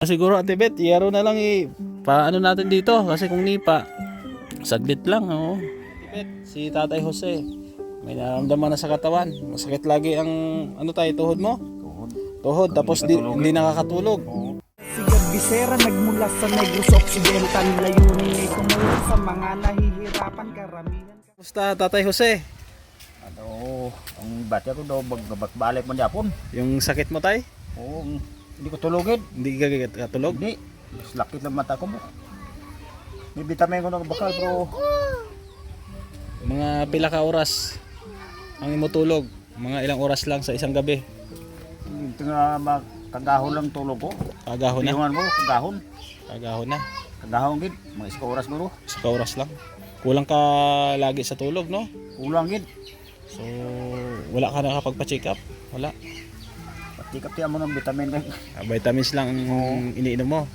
Siguro Ate Bet, iyaro na lang i paano natin dito kasi kung nipa saglit lang oh. Ate Bet, si Tatay Jose may nararamdaman na sa katawan. Masakit lagi ang ano tayo tuhod mo? Tuhod. Tuhod tapos di, hindi nakakatulog. Si Bisera nagmula sa Negros Occidental Layunin ay tumulong sa mga nahihirapan karamihan Kumusta Tatay Jose? Ano, ang bati ako daw magbalik mo Japon. Yung sakit mo tay? Oo, hindi ko tulugin. Hindi ka katulog? Hindi. Mas lakit lang mata ko mo. May vitamin ko na bakal pero Mga pila ka oras ang imutulog? Mga ilang oras lang sa isang gabi? ito nga mag kagahon lang tulog ko. Kagahon na? Piyungan mo, kagahon. Kagahon na? Kagahon gid, mga iska oras guro. Sa oras lang? Kulang ka lagi sa tulog no? Kulang gid. So, wala ka nakapagpa-check up? Wala. Pati kapti mo ng vitamin. Ah, vitamins lang ang iniinom mo.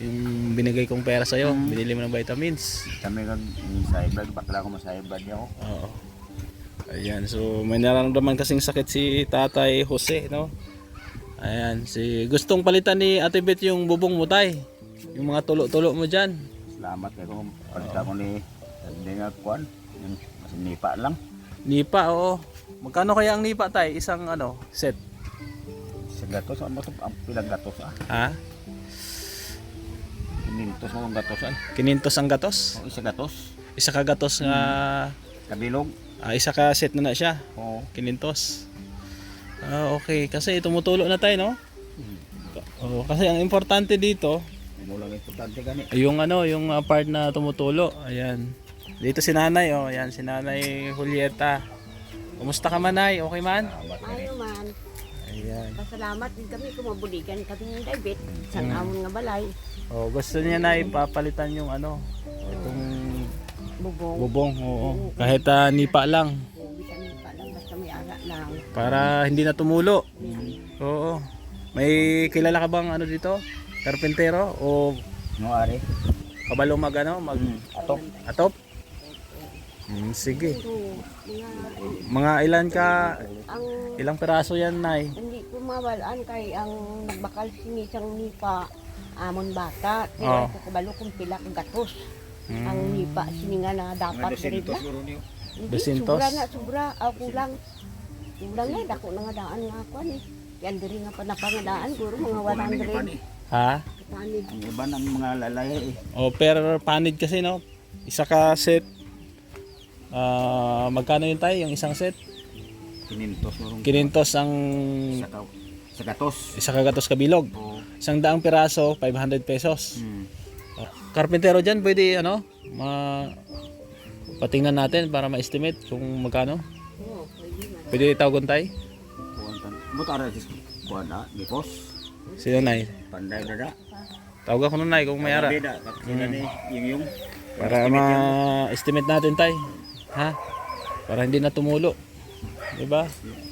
Yung binigay kong pera sa'yo, binili mo ng vitamins. Vitamin kag sa blood, bakla ko masaya blood niya ako. Oo. Ayan, so may nararamdaman kasing sakit si Tatay Jose, no? Ayan, si gustong palitan ni Ate Bet yung bubong mo tay. Yung mga tulo-tulo mo dyan. Salamat kay ko palita ko ni hindi nga kuan. Yung mas nipa lang. Nipa, oo. Magkano kaya ang nipa tay? Isang ano, set. Gatos, ano to? Ang pilang gatos ah. Ha? Pinintos mo ang gatos ay. Kinintos ang gatos? O isa gatos. Isa ka gatos nga, Kabilog. ah, isa ka set na na siya. Oo. Kinintos. Ah, okay. Kasi tumutulo na tayo, no? Oo, kasi ang importante dito, Mo lang importante gani. yung ano, yung ah, part na tumutulo. Ayan. Dito si Nanay, oh. Ayan, si Nanay Julieta. Kumusta ka man, Nay? Okay man? Ayaw man. Pasalamat din kami kung mabuligan kami ng David. Sang amon nga balay. Oh, gusto niya, Nay, papalitan yung ano, itong Bubong. bubong. Oo. Kahit ah, nipa lang. Vitamin pa lang basta may ara lang. Para hindi na tumulo. Oo. May kilala ka bang ano dito? Karpentero o No ari. kabalo mag ano, mag Ato. atop? Hmm, sige. Pero mga ilan ka, ang ilang peraso yan, Nay? Mawalaan kay ang nagbakal sinisang nipa amon bata. Oo. Pero ko kabalo kung pila ka gatos. Hmm. Ang nipa sininga na dapat rin na. Hindi, Dosintos? sobra na, sobra. Ah, kulang. Kulang na, dako na nga daan nga ako ni. Yan diri nga pa napangadaan, guro mga 100. Ha? Panid. Ang iba ng mga lalay eh. O per panid kasi no. Isa ka set. Ah, magkano yun tayo yung isang set? Pinintos mo rin. Kinintos ang Sa, ka, sa gatos. isa ka gatos kabilog. Oo. Isang daang piraso, 500 pesos. Hmm. Karpentero dyan, pwede ano, ma patingnan natin para ma-estimate kung magkano. Oo, pwede na. Pwede tawagon tayo? Kuwan tan. Mo tara sis kuwan na, gipos. Sino na Panday na da. Tawag ako nun na kung may ara. Beda, kapila ni yung yung. Para ma-estimate natin tayo. Ha? Para hindi na tumulo. Diba?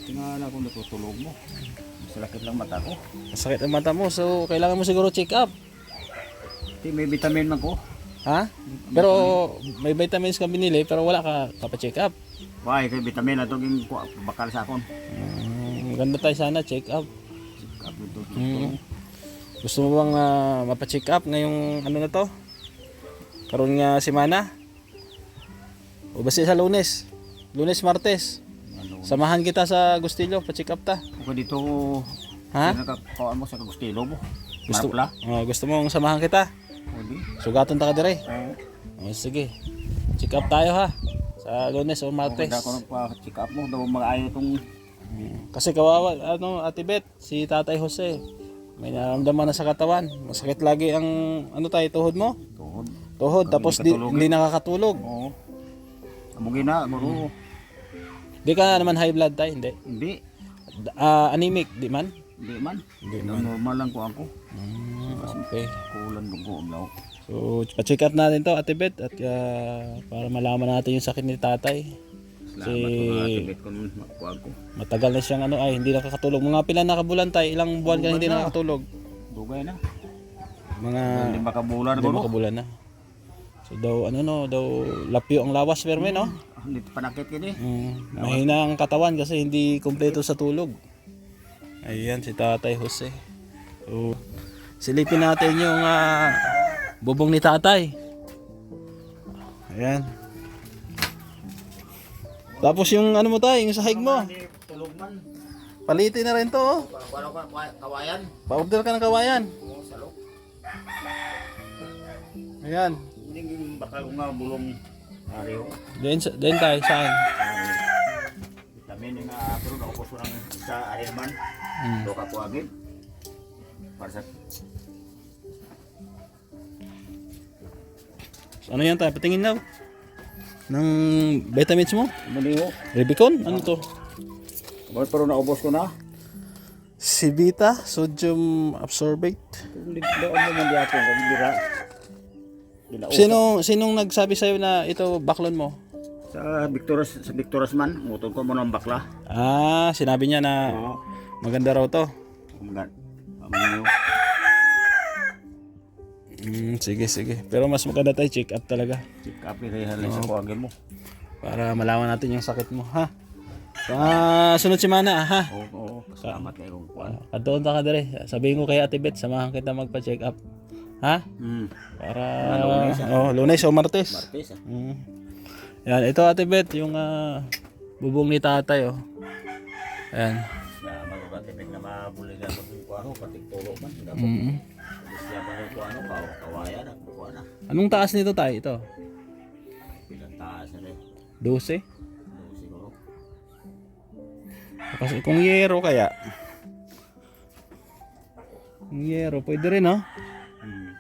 Tingala kung natutulog mo. Masalakit lang mata ko. Masakit ang mata mo, so kailangan mo siguro check up. Di may vitamin man ko. Ha? Pero may vitamins ka binili pero wala ka kapa-check up. Why kay vitamin na kuha, bakal sa akon. Mm, maganda tayo sana check up. Kapit to. Mm. Gusto mo bang ah, mapa-check up ngayong ano na to? Karon nga semana? O basta sa lunes? Lunes, Martes. Ano? Samahan kita sa Gustillo, pa-check up ta. Kung dito Ha? Nakakuha mo sa kagustilo mo. Gusto, Marpla. oh, gusto mong samahan kita? Di. Sugatan ta ka dire. Oo. Oh, sige. Check up tayo ha. Sa lunes o Martes. Kung ako nagpa-check up mo, daw mga ayaw itong Kasi kawawa, ano, Ate Bet, si Tatay Jose, may nararamdaman na sa katawan. Masakit lagi ang, ano tayo, tuhod mo? tuhod. Tuhod, Hindi tapos di, hindi nakakatulog. Oo. Amugin na, guro. Di ka naman high blood tayo, hindi. Hindi. Ah, anemic, di man? Hindi man. Hindi Normal lang ko ako. Mm, okay. Kulang dugo ang law. So, pa-check up natin to, Ate Bet, at ah, para malaman natin yung sakit ni Tatay. Salamat ko ko ko. Matagal na siyang ano, ay, hindi nakakatulog. Mga pila nakabulan tayo, ilang buwan ka na hindi nakakatulog? Dugay na. Mga Hindi makabulan hindi guro. makabulan na. So daw ano no, daw lapyo ang lawas pero no. Hindi panakit kini. Mm, mahina ang katawan kasi hindi kumpleto sa tulog. Ayan si Tatay Jose. So, Silipin natin yung ah, bubong ni tatay. Ayan. Tapos yung ano mo tayo, yung sahig mo. Tulog man. Palitin na rin to oh. Paano ka kawayan? Pa-order ka ng kawayan. Oo, salok. Ayan. Hindi baka nga bulong ariyo. Then, then tayo, saan? Vitamin nga pero naubos ko ng sa ariyo man. Mm. Do ka kuagin. Para sa Ano yan tayo? Patingin daw. Ng vitamins mo? Maniho. Rubicon? Ano to? Bakit pero naubos ko na? Sibita, sodium absorbate. Kung doon mo man di ako, dira. Ginausap. Sino sinong nagsabi sa'yo na ito baklon mo? Sa Victorious, sa Victorious man, ngutong ko mo ng bakla. Ah, sinabi niya na Oo. maganda raw to. Amin Mm, sige, sige. Pero mas maganda tayo check up talaga Check up ni halay sa kuagin mo. para malaman natin yung sakit mo, ha? Sa sunod semana, ha? Oo, oo. Salamat kayo kung. Katoon ta ka dire. Sabihin ko kay Ate Beth, samahan kita magpa-check up. Ha? Hmm. Para oh, lunes o martes. Martes ah. Mm. Yan, ito Ate Beth, yung ah, bubong ni tatay, oh. Ayan. Na magkakatipid na mabuligan mo yung kuano, pati tulo man. Dapat Mm. siya pa yung kuano, kaw- kawayan ang ah. Anong taas nito tayo? Ito? Pilang taas na rin. 12? Oo, siguro. Kasi kung yero kaya. Kung yero, pwede rin, no?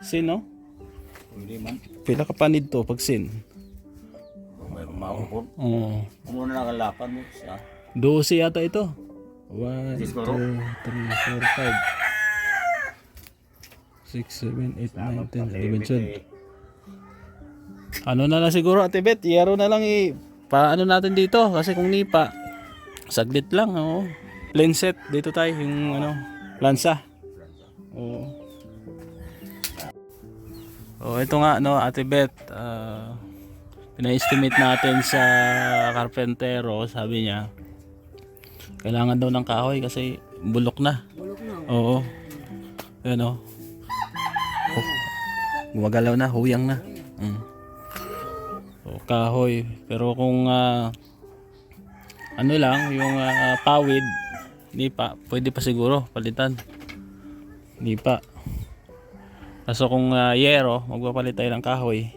Hmm. Sin, no? Hindi man. Pila ka panid to pag sin. May maupon. Oo. Kung muna nakalapan mo siya. 12 yata ito. 1, 2, 3, Siguro. 4, 5. 6, 7, 8, 9, 10, 11, 12. Ano na lang siguro Ate Beth, yero na lang i paano natin dito kasi kung nipa saglit lang oh. Plain set dito tayo yung ano, lansa. Oo. Oh, ito nga no Ate Beth, ah, pina-estimate natin sa karpentero, sabi niya. Kailangan daw ng kahoy kasi bulok na. Bulok na. Oo. Ayan o. Oh. Gumagalaw na, huyang na. Mm. So, kahoy. Pero kung ah, ano lang, yung ah, pawid, nipa, pwede pa siguro palitan. Nipa. Kaso kung ah, yero, magpapalit tayo ng kahoy.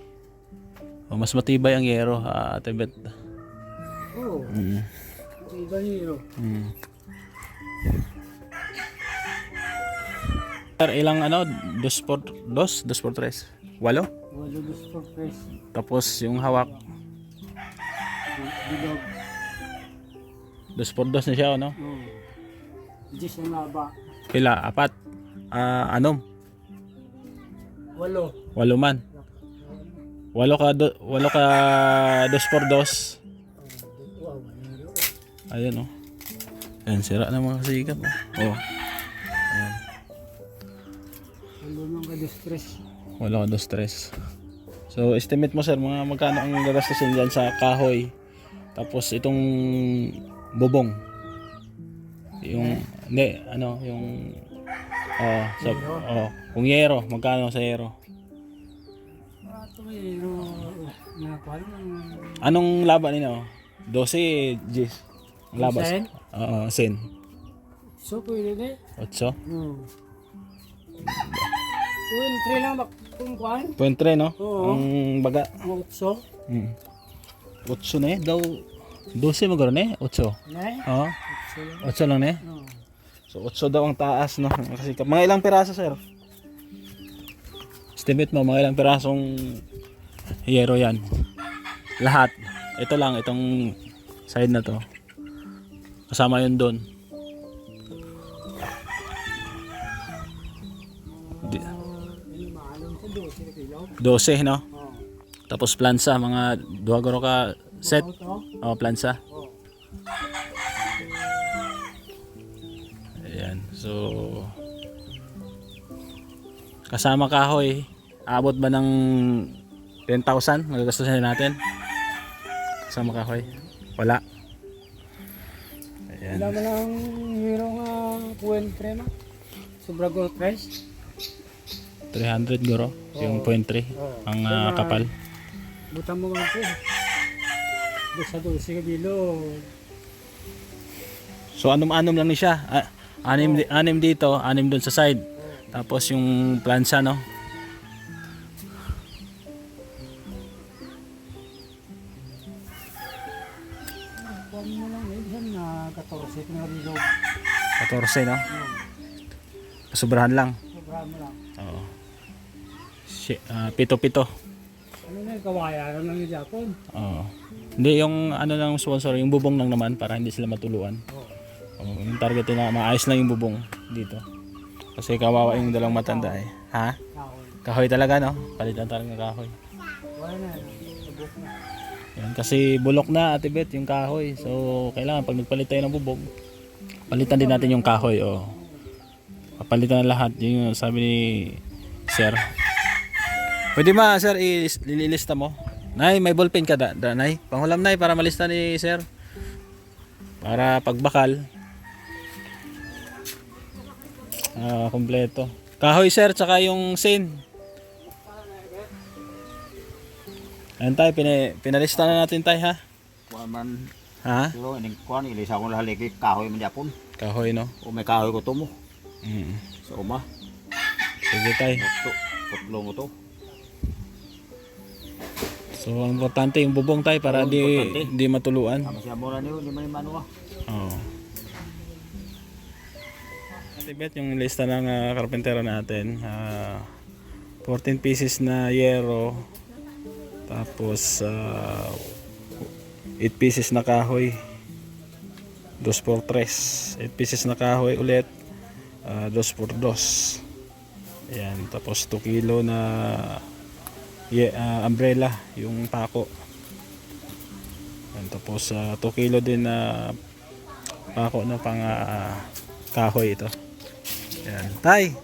O, mas matibay ang yero, ah, Ate Beth. Oo. Mm. Iba hero. Mm. Sir, ilang ano? Dos por dos? Dos por tres? Walo? Walo dos for press. Tapos yung hawak, Bilog. dos por dos na siya, ano? Oo. Diyos na ba? Pila? Apat? Ah, anom? Walo. Walo man? Walo ka, do, walo ka dos por dos? Walo. Ayan, oh. Ayan, sira na mga sikat, oh. Oh, Walo nang ka dos press. walo ka dos tres. So, estimate mo, sir, mga magkano ang gagastusin dyan sa kahoy. Tapos itong bubong. Yung, hindi, ano, yung, oh, so, oh, kung yero, magkano sa yero? Ato hero. Nakakuha ng Anong laban ninyo? 12 G's. Ang labas. Sen? Oo, sen. So, pwede na 8. Hmm. Tuwin, three lang ba? Kung kuhan? Point 3, no? Oo. Ang baga. Ang utso? Hmm. 8 na eh. Daw, 12 mo gano'n eh. 8. Ne? Oo. Utso lang. 8 lang eh. Oo. So, 8 daw ang taas, no? Kasi, mga ilang piraso, sir? Estimate mo, mga ilang pirasong hiyero yan. Lahat. Ito lang, itong side na to. Kasama yun doon. Di- maalon sa dos? Sino kilo? 12, no? Tapos plansa, mga duha garo ka set. O, plansa. Kasama kahoy, abot ba ng 10,000 magagastusin natin? Kasama kahoy? Wala. Ayan. Wala mo lang hero nga puwen krema. Sobra gold price. 300 guro. Yung point 3. Ang ah, kapal. Butang mo nga po. Sa 12 kabilo. So anom-anom lang ni siya. Ah, anim, di- anim dito, anim doon sa side. Tapos yung plancha no. Mo lang. Yan na 14 na rilog. 14 no. Sobrahan lang. Sobrahan mo lang. Oo. Si, ah, pito-pito. Ano na yung kawaya lang lang yung Japon. Oo. Hindi yung ano lang sponsor, yung bubong lang naman para hindi sila matuluan. Oo. Oo, yung target nila, maayos lang yung bubong dito. Kasi kawawa yung dalang matanda eh. Ha? Kahoy. Talaga no? Palitan talaga ng kahoy. Yan, kasi bulok na ate Bet yung kahoy. So kailangan pag nagpalit tayo ng bubong, palitan din natin yung kahoy. Oh. Papalitan na lahat. Yung sabi ni Sir. Pwede ma Sir, ililista mo. Nay, may ballpen ka da, da Nay. Pangulam Nay para malista ni Sir. Para pagbakal. Ah, kompleto. Kahoy Sir, tsaka yung sin. Ayan tayo, pina, pinalista na natin tayo ha. Kuan man. Ha? Pero ining kuan ilisa ko haliki kahoy man Japon. Kahoy no? O may kahoy ko to mo. Mm. Sa uma. Sige tayo. To. Putlo mo to. So ang importante yung bubong tayo para di, importante. di matuluan. Ama siya mo na niyo, di man mano ah. Oo. Ate Bet, yung lista ng ah, karpentero natin. ah, 14 pieces na yero. Tapos ah, 8 pieces na kahoy. 2 por 3. 8 pieces na kahoy ulit. ah, 2 por 2. Ayan. Tapos 2 kilo na ah, umbrella. Yung pako. Ayan, tapos ah, 2 kilo din na pako na pang ah, kahoy ito. Yan. Tay.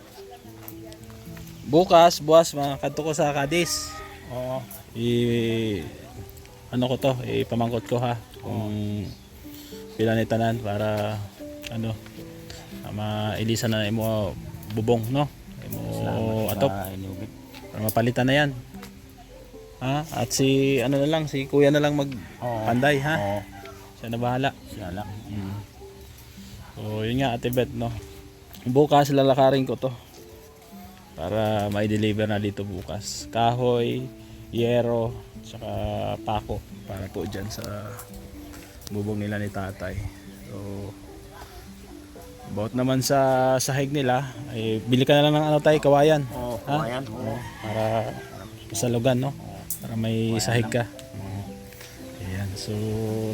Bukas, buwas, makakadto ko sa Cadiz. Oo. I ano ko to, ipamangkot ko ha kung pila ni tanan para ano mailisan na imo bubong no. Imo atop para mapalitan na yan. Ha? At si ano na lang, si kuya na lang mag Oo. panday ha. Oo. Siya na bahala. Siya lang. Mm. So, yun nga Ate Bet, no. Bukas lalakarin ko to. Para mai-deliver na dito bukas. Kahoy, yero, tsaka pako para po dyan sa bubong nila ni tatay. So, about naman sa sahig nila, ay bili ka na lang ng ano tayo, kawayan. Oo, Ha? kawayan. Oo. Para sa lugan, no? Para may sahig ka. Ayan. So,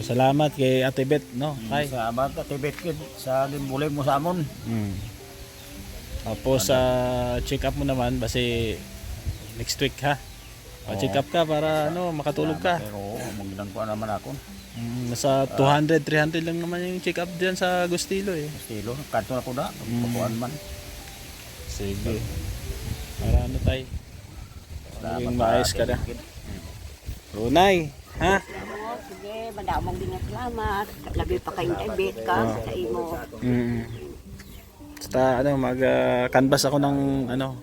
salamat kay Ate Bet, no? Kay. Sa amat at tibet kid sa limbulay mo sa amon. Mm. Tapos sa check up mo naman base next week ha. Pa-check up ka para ano makatulog ka. Pero oo, magilang ko naman ako. Mm, nasa 200 300 lang naman yung check up diyan sa Agustilo eh. Estilo, kanto na ko na. Pagpuan man. Sige. Para ano tay? Maging maayos ka na. Runay, ha? Sige, madamong din salamat. Labi pa kayong tibet ka sa imo. Mm. Basta ano mag ah, canvas ako ng ano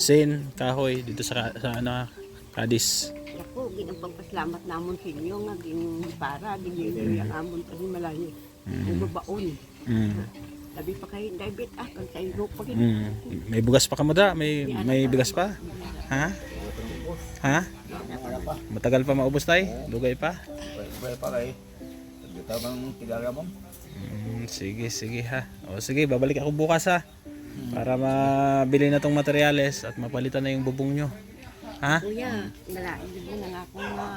sin kahoy dito sa sa ano Cadiz. Ako, ginang pagpasalamat namon sa inyo nga gin para ginili ang amon pa ni malayo. Ang babaon. Mm. Labi pa kayong tibet ah, kang sa imo pa gid. Mm. May bugas pa ka mo da? May may bigas pa? Ha? Ha? Matagal pa maubos tay? Dugay pa? Pwede pa kay. Dito bang tigaga mo? Mm, sige, sige ha. O sige, babalik ako bukas ha. Para mabili na tong materyales at mapalitan na yung bubong nyo. Ha? Kuya, nalain mo na nga ako nga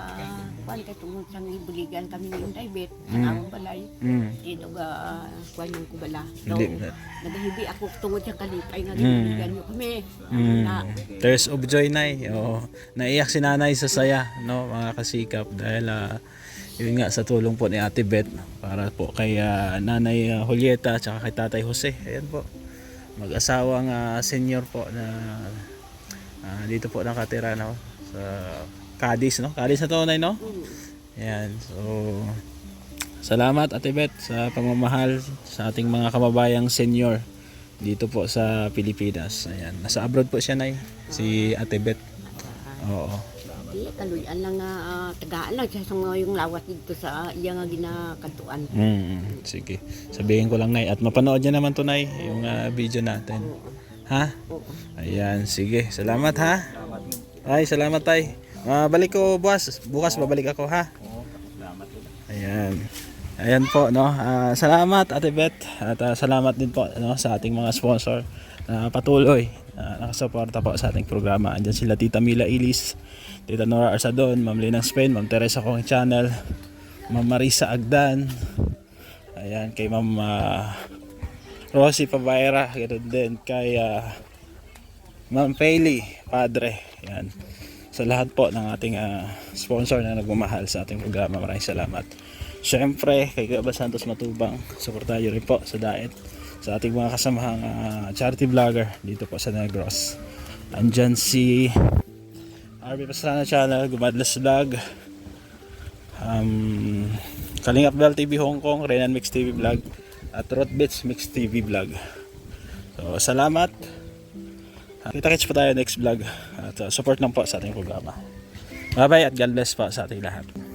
kuan kay tungod sa ibuligan kami ng tibet. Ang balay. Mm. Dito ga kuan yung kubala. Hindi. No, nagahibi ako tungod sa kalipay nga ibuligan nyo kami. Mm. Na, Tears of joy nay. Oo. Naiyak si nanay sa saya, no, mga kasikap dahil ah, yun nga sa tulong po ni Ate Beth para po kay ah, Nanay ah, Julieta at kay Tatay Jose. Ayan po. Mag-asawang ah, senior po na ah, dito po nakatira no sa Cadiz no. Cadiz na to nay no. Ayan. So salamat Ate Beth sa pagmamahal sa ating mga kababayang senior dito po sa Pilipinas. Ayan, nasa abroad po siya nay, si Ate Beth. Oo. Di, kaluyan lang nga, ah, tagaan lang siya sa mga yung lawas dito sa iya nga ginakatuan. Mm, sige. Sabihin ko lang nay at mapanood niya naman to nay yung ah, video natin. Ha? Oo. Ayan, sige. Salamat ha. Ay, salamat tay. Ah, balik ko bukas. Bukas babalik ako ha. Ayan. Ayan po no. Ah, salamat Ate Beth at ah, salamat din po no sa ating mga sponsor na patuloy na nakasuporta po sa ating programa. Andiyan sila Tita Mila Ilis, Tita Nora Arsadon, Ma'am Linang Spain, Ma'am Teresa Kong Channel, Ma'am Marisa Agdan. Ayan kay Ma'am ah, Rosie Pabayra, ganoon din kay ah, Ma'am Payley, Padre. Yan. Sa lahat po ng ating ah, sponsor na nagmamahal sa ating programa, maraming salamat. Siyempre, kay Gaba Santos Matubang, suportahan nyo rin po sa diet sa ating mga kasamahang ah, charity vlogger dito po sa Negros. Andyan si RB Pastrana Channel, Gumadlas Vlog, um, Kalingap Bell TV Hong Kong, Renan Mix TV Vlog, at Rotbits Mix TV Vlog. So, salamat. Kita-kits po tayo next vlog at uh, support lang po sa ating programa. Bye bye at God bless po sa ating lahat.